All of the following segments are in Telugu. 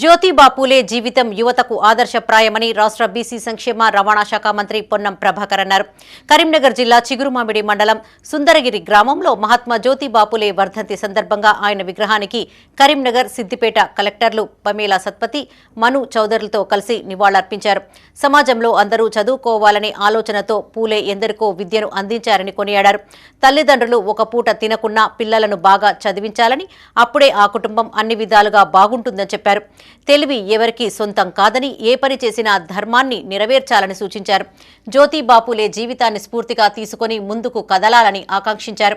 జ్యోతిబా పూలే జీవితం యువతకు ఆదర్శప్రాయమని రాష్ట్ర బీసీ సంక్షేమ రవాణా శాఖ మంత్రి పొన్నం ప్రభాకర్ అన్నారు. కరీంనగర్ జిల్లా చిగురుమామిడి మండలం సుందరగిరి గ్రామంలో మహాత్మా జ్యోతిబా పూలే వర్ధంతి సందర్భంగా ఆయన విగ్రహానికి కరీంనగర్ సిద్దిపేట కలెక్టర్లు పమేలా సత్పతి మను చౌదరులతో కలిసి నివాళులర్పించారు. సమాజంలో అందరూ చదువుకోవాలనే ఆలోచనతో పూలే ఎందరికో విద్యను అందించారని కొనియాడారు. తల్లిదండ్రులు ఒక పూట తినకున్నా పిల్లలను బాగా చదివించాలని అప్పుడే ఆ కుటుంబం అన్ని విధాలుగా బాగుంటుందని చెప్పారు. తెలివి ఎవరికీ సొంతం కాదని ఏ పని చేసినా ధర్మాన్ని నెరవేర్చాలని సూచించారు. జ్యోతి బాపులే జీవితాన్ని స్ఫూర్తిగా తీసుకొని ముందుకు కదలాలని ఆకాంక్షించారు.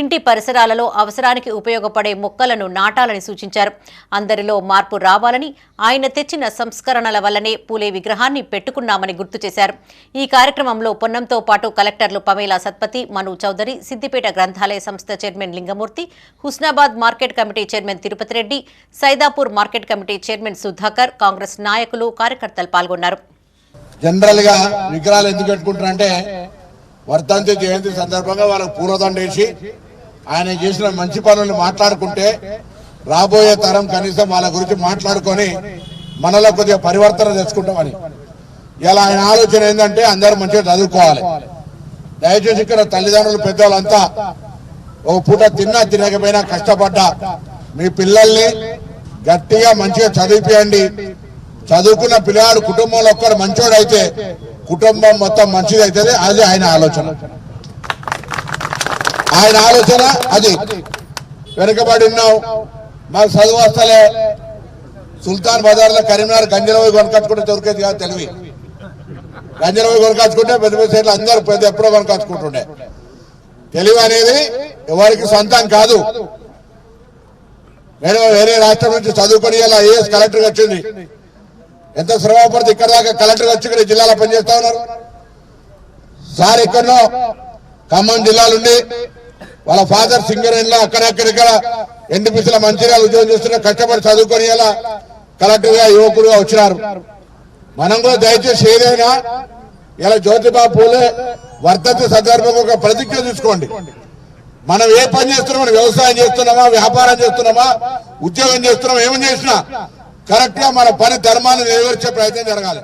ఇంటి పరిసరాలలో అవసరానికి ఉపయోగపడే మొక్కలను నాటాలని సూచించారు. అందరిలో మార్పు రావాలని ఆయన తెచ్చిన సంస్కరణల వల్లనే పూలే విగ్రహాన్ని పెట్టుకున్నామని గుర్తు చేశారు. ఈ కార్యక్రమంలో పొన్నంతో పాటు కలెక్టర్లు పమేలా సత్పతి మను చౌదరి సిద్దిపేట గ్రంథాలయ సంస్థ chairman Lingamurthy Husnabad market committee chairman Tirupati Reddy Saidapur market committee chairman Sudhakar Congress నాయకులు కార్యకర్తలు పాల్గొన్నారు. జనరల్గా విగ్రహాలు ఎందుకు పెట్టుకుంటారంటే వర్ధంతి జయంతి సందర్భంగా వాళ్ళకి పూర్వదండ వేసి ఆయన చేసిన మంచి పనులు మాట్లాడుకుంటే రాబోయే తరం కనీసం వాళ్ళ గురించి మాట్లాడుకొని మనలో కొద్దిగా పరివర్తన తెచ్చుకుంటామని. ఇలా ఆయన ఆలోచన ఏంటంటే అందరూ మంచిగా చదువుకోవాలి. దయచేసి ఇక్కడ తల్లిదండ్రులు పెద్దవాళ్ళంతా ఒక పూట తిన్నా తినకపోయినా కష్టపడ్డా మీ పిల్లల్ని గట్టిగా మంచిగా చదివిపియండి. చదువుకున్న పిల్లవాడు కుటుంబంలో ఒక్కరు మంచోడు అయితే కుటుంబం మొత్తం మంచిది అవుతుంది అది ఆయన ఆలోచన. ఆయన ఆలోచన అది. వెనుకబడి ఉన్నావు. మాకు చదువు వస్తలే. సుల్తాన్ బజార్లో కరీంనగర్ గంజరవి కొనకచ్చుకుంటే దొరికేది కాదు తెలివి. గంజరవి కొనకచ్చుకుంటే పెద్ద పెద్ద సైట్లు అందరూ పెద్ద ఎప్పుడో కొనకచ్చుకుంటుండే. తెలివి అనేది ఎవరికి సొంతం కాదు. నేను వేరే రాష్ట్రం నుంచి చదువుకొని ఇలా ఏఎస్ కలెక్టర్ వచ్చింది. ఎంత శ్రమ పడితే ఇక్కడ దాకా కలెక్టర్ వచ్చి ఇక్కడ జిల్లాలో పనిచేస్తా ఉన్నారు. సార్ ఎక్కడో ఖమ్మం జిల్లాలుండి వాళ్ళ ఫాదర్ సింగరేణిలో అక్కడక్కడిక్కడ ఎన్డీపీసీల మంచిర్యాల ఉద్యోగం చేస్తున్న కష్టపడి చదువుకొని ఇలా కలెక్టర్గా యువకుడుగా వచ్చినారు. మనం కూడా దయచేసి ఏదైనా ఇలా జ్యోతిబా పూలే వర్ధంతి సందర్భంగా ఒక ప్రతిజ్ఞ తీసుకోండి. మనం ఏ పని చేస్తున్నాం వ్యవసాయం చేస్తున్నామా వ్యాపారం చేస్తున్నామా ఉద్యోగం చేస్తున్నామా ఏమని చేసినా కరెక్ట్గా మన పని ధర్మాన్ని నెరవేర్చే ప్రయత్నం జరగాలి.